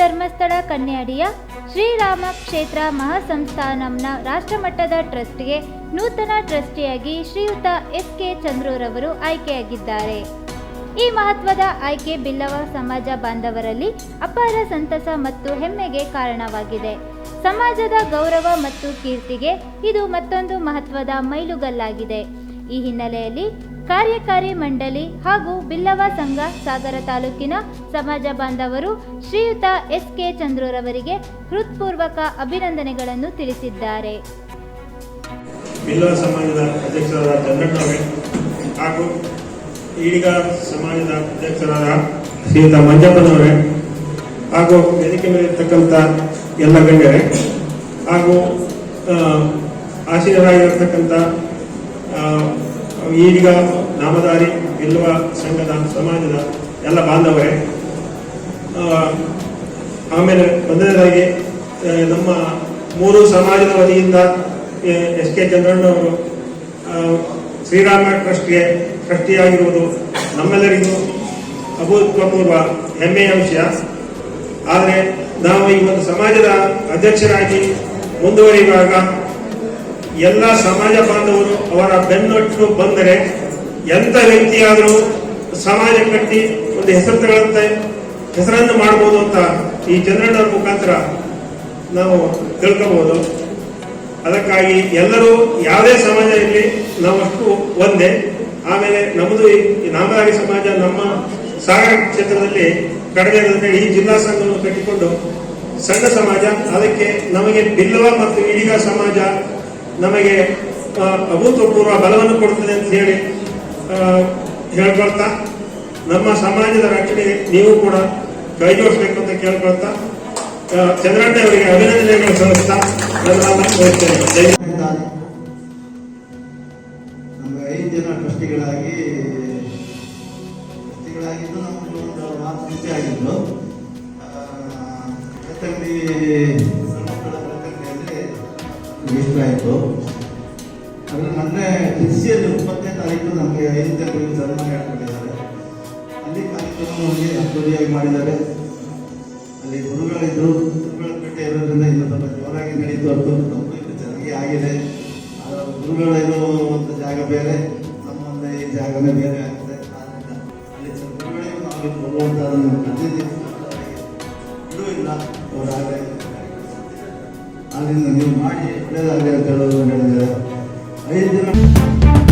ಧರ್ಮಸ್ಥಳ ಕನ್ಯಾಡಿಯ ಶ್ರೀರಾಮ ಕ್ಷೇತ್ರ ಮಹಾಸಂಸ್ಥಾನಂನ ರಾಷ್ಟ್ರಮಟ್ಟದ ಟ್ರಸ್ಟ್ಗೆ ನೂತನ ಟ್ರಸ್ಟಿಯಾಗಿ ಶ್ರೀಯುತ ಎಸ್ ಕೆ ಚಂದ್ರೂರವರು ಆಯ್ಕೆಯಾಗಿದ್ದಾರೆ. ಈ ಮಹತ್ವದ ಆಯ್ಕೆ ಬಿಲ್ಲವ ಸಮಾಜ ಬಾಂಧವರಲ್ಲಿ ಅಪಾರ ಸಂತಸ ಮತ್ತು ಹೆಮ್ಮೆಗೆ ಕಾರಣವಾಗಿದೆ. ಸಮಾಜದ ಗೌರವ ಮತ್ತು ಕೀರ್ತಿಗೆ ಇದು ಮತ್ತೊಂದು ಮಹತ್ವದ ಮೈಲುಗಲ್ಲಾಗಿದೆ. ಈ ಹಿನ್ನೆಲೆಯಲ್ಲಿ ಕಾರ್ಯಕಾರಿ ಮಂಡಳಿ ಹಾಗೂ ಬಿಲ್ಲವ ಸಂಘ ಸಾಗರ ತಾಲೂಕಿನ ಸಮಾಜ ಬಾಂಧವರು ಶ್ರೀಯುತ ಎಸ್ ಕೆ ಚಂದ್ರೂರವರಿಗೆ ಹೃತ್ಪೂರ್ವಕ ಅಭಿನಂದನೆಗಳನ್ನು ತಿಳಿಸಿದ್ದಾರೆ. ಬಿಲ್ಲವ ಸಮಾಜದ ಅಧ್ಯಕ್ಷರಾದ ಚಂದ್ರಣ್ಣವರೇ ಹಾಗೂ ಈಡಿಗ ಸಮಾಜದ ಅಧ್ಯಕ್ಷರಾದ ಶ್ರೀಯುತ ಮಂಜಪ್ಪನವರೇ ಹಾಗೂ ವೇದಿಕೆ ಮೇಲೆ ಇರ್ತಕ್ಕಂಥ ಎಲ್ಲ ಗಣ್ಯರೇ ಹಾಗೂ ಆಶೀನರಾಗಿರ್ತಕ್ಕಂಥ ಈಡಿಗ ನಾಮಧಾರಿ ಇಲ್ಲುವ ಸಂಘದ ಸಮಾಜದ ಎಲ್ಲ ಬಾಂಧವರೇ ಆಮೇಲೆ ಒಂದನೇದಾಗಿ ನಮ್ಮ ಮೂರು ಸಮಾಜದ ವತಿಯಿಂದ ಎಸ್ ಕೆ ಚಂದ್ರಣ್ಣವರು ಶ್ರೀರಾಮ ಟ್ರಸ್ಟ್ಗೆ ಟ್ರಸ್ಟಿಯಾಗಿರುವುದು ನಮ್ಮೆಲ್ಲರಿಗೂ ಅಭೂತಪೂರ್ವ ಹೆಮ್ಮೆಯ ವಿಷಯ. ಆದರೆ ನಾವು ಈ ಒಂದು ಸಮಾಜದ ಅಧ್ಯಕ್ಷರಾಗಿ ಮುಂದುವರಿಯುವಾಗ ಎಲ್ಲ ಸಮಾಜ ಬಾಂಧವರು ಅವರ ಬೆನ್ನೊಟ್ಟು ಬಂದರೆ ಎಂಥ ವ್ಯಕ್ತಿಯಾದರೂ ಸಮಾಜ ಕಟ್ಟಿ ಒಂದು ಹೆಸರು ತಗೊಳ್ಳುತ್ತೆ ಹೆಸರನ್ನು ಮಾಡಬಹುದು ಅಂತ ಈ ಚಂದ್ರಣ್ಣವ್ರ ಮುಖಾಂತರ ನಾವು ತಿಳ್ಕೋಬಹುದು ಅದಕ್ಕಾಗಿ ಎಲ್ಲರೂ ಯಾವುದೇ ಸಮಾಜ ಇರಲಿ, ನಾವಷ್ಟು ಒಂದೇ. ಆಮೇಲೆ ನಮ್ಮದು ಈ ನಾಮಧಾರಿ ಸಮಾಜ ನಮ್ಮ ಸಾಗರ ಕ್ಷೇತ್ರದಲ್ಲಿ ಕಡಿಮೆ ಇರೋದ್ರೆ ಈ ಜಿಲ್ಲಾ ಸಂಘವನ್ನು ಕಟ್ಟಿಕೊಂಡು ಸಣ್ಣ ಸಮಾಜ, ಅದಕ್ಕೆ ನಮಗೆ ಬಿಲ್ಲವ ಮತ್ತು ಈಡಿಗ ಸಮಾಜ ನಮಗೆ ಅಭೂತಪೂರ್ವ ಬಲವನ್ನು ಕೊಡುತ್ತದೆ ಅಂತ ಹೇಳಿ ಹೇಳ್ಕೊಳ್ತಾ, ನಮ್ಮ ಸಮಾಜದ ರಕ್ಷಣೆಗೆ ನೀವು ಕೂಡ ಕೈಜೋಡಿಸಬೇಕು ಅಂತ ಕೇಳ್ಕೊಳ್ತಾ ಚಂದ್ರಣ್ಣ ಅವರಿಗೆ ಅಭಿನಂದನೆಗಳು ಸಲ್ಲಿಸ್ತಾ. ಇದ್ದಾರೆ. ಐದು ಜನ ಟ್ರಸ್ಟಿಗಳಾಗಿ, ಟ್ರಸ್ಟಿಗಳಾಗಿದ್ದು ನಮಗೆ ಒಂದು ನಾಲ್ಕು ಆಗಿದ್ದು ಆಯಿತು. ಅದ್ರ ಮೊನ್ನೆ ಕೃಷಿಯಲ್ಲಿ ಇಪ್ಪತ್ತನೇ ತಾರೀಕು ನಮಗೆ ಐದನೇ ಜನಗಳಿಗೆ ಸನ್ಮಾನ ಹೇಳ್ಕೊಂಡಿದ್ದಾರೆ ಅಲ್ಲಿ ಕಾರ್ಯಕ್ರಮವಾಗಿ ಅದ್ದೂರಿಯಾಗಿ ಮಾಡಿದ್ದಾರೆ. ಅಲ್ಲಿ ಗುರುಗಳಿದ್ರು ಗುರುಗಳ ಭೇಟಿ ಇರೋದ್ರಿಂದ ಇನ್ನು ಸ್ವಲ್ಪ ಜೋರಾಗಿ ನಡೀತು ನಮಗೂ ಇದು ಚೆನ್ನಾಗಿ ಆಗಿದೆ. ಆದ್ರೆ ಗುರುಗಳಿರೋ ಒಂದು ಜಾಗ ಬೇರೆ ನಮ್ಮ ಒಂದು ಈ ಜಾಗನೇ ಬೇರೆ ಆಗಿದೆ. ಅಲ್ಲಿ ಗುರುಗಳಿಗೂ ನಾವು ಇಲ್ಲಿ ಪ್ರತಿನಿಧಿ ಇಲ್ಲ. ಅವರಾಗಲೇ ಆದ್ದರಿಂದ ನೀವು ಮಾಡಿ ಒಳ್ಳೆಯದಾಗಲಿ ಅಂತ ಹೇಳೋದು ಹೇಳಿದ್ದಾರೆ ಐದು ದಿನ